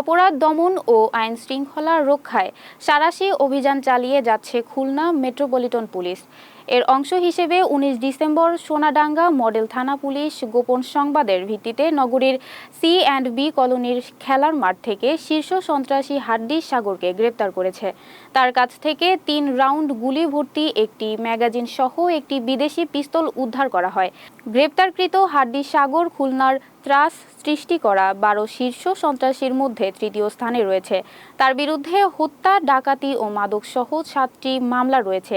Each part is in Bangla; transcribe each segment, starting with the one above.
অপরাধ দমন ও আইন শৃঙ্খলা রক্ষায় সারাশি অভিযান চালিয়ে যাচ্ছে খুলনা মেট্রোপলিটন পুলিশ। এর অংশ হিসেবে উনিশ ডিসেম্বর সোনাডাঙ্গা মডেল থানা পুলিশ গোপন সংবাদের ভিত্তিতে নগরীর সি অ্যান্ড বি কলোনির খেলার মাঠ থেকে শীর্ষ সন্ত্রাসী হাড্ডি সাগরকে গ্রেপ্তার করেছে। তার কাছ থেকে তিন রাউন্ড গুলি ভর্তি, একটি ম্যাগাজিন সহ একটি বিদেশি পিস্তল উদ্ধার করা হয়। গ্রেপ্তারকৃত হাড্ডি সাগর খুলনার ত্রাস সৃষ্টি করা বারো শীর্ষ সন্ত্রাসীর মধ্যে তৃতীয় স্থানে রয়েছে। তার বিরুদ্ধে হত্যা, ডাকাতি ও মাদক মাদকসহ সাতটি মামলা রয়েছে।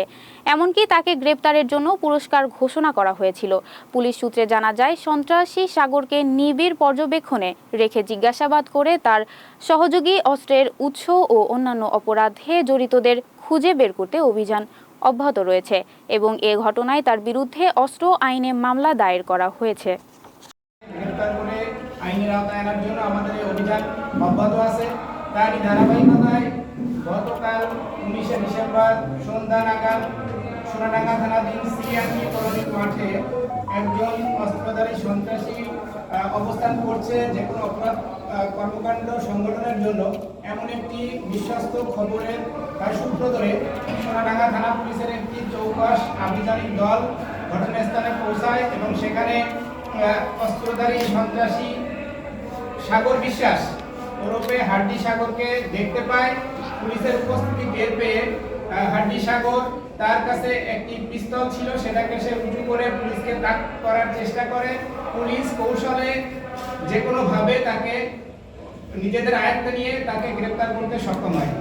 এমনকি তাকে গ্রেপ্তারের জন্য পুরস্কার ঘোষণা করা হয়েছিল। পুলিশ সূত্রে জানা যায়, সন্ত্রাসী সাগরকে নিবিড় পর্যবেক্ষণে রেখে জিজ্ঞাসাবাদ করে তার সহযোগী অস্ত্রের উৎস ও অন্যান্য অপরাধে জড়িতদের খুঁজে বের করতে অভিযান অব্যাহত রয়েছে এবং এ ঘটনায় তার বিরুদ্ধে অস্ত্র আইনে মামলা দায়ের করা হয়েছে। আইনের আওতায় জন্য আমাদের এই অভিযান অব্যাহত আছে। তারই ধারাবাহিকতায় গতকাল উনিশে ডিসেম্বর সন্ধ্যা নাগাদ সোনাডাঙ্গা থানাধীন সিআরপি কলোনি মাঠে একজন অস্ত্রধারী সন্ত্রাসী অবস্থান করছে যে কোনো অপরাধ কর্মকাণ্ড সংগঠনের জন্য। এমন একটি বিশ্বস্ত খবরের সূত্র ধরে সোনাডাঙ্গা থানা পুলিশের একটি চৌকস আভিযানিক দল ঘটনাস্থলে পৌঁছায় এবং সেখানে অস্ত্রধারী সন্ত্রাসী সাগর বিশ্বাস। ওরফে হার্ডি সাগরকে দেখতে পায়। পুলিশের উপস্থিতি টের পেয়ে হার্ডি সাগর তার কাছে একটি পিস্তল ছিল, সেটাকে সে উঁচু করে পুলিশকে তাক করার চেষ্টা করে। পুলিশ কৌশলে যে কোনোভাবে তাকে নিজেদের আয়ত্তে নিয়ে তাকে গ্রেপ্তার করতে সক্ষম হয়।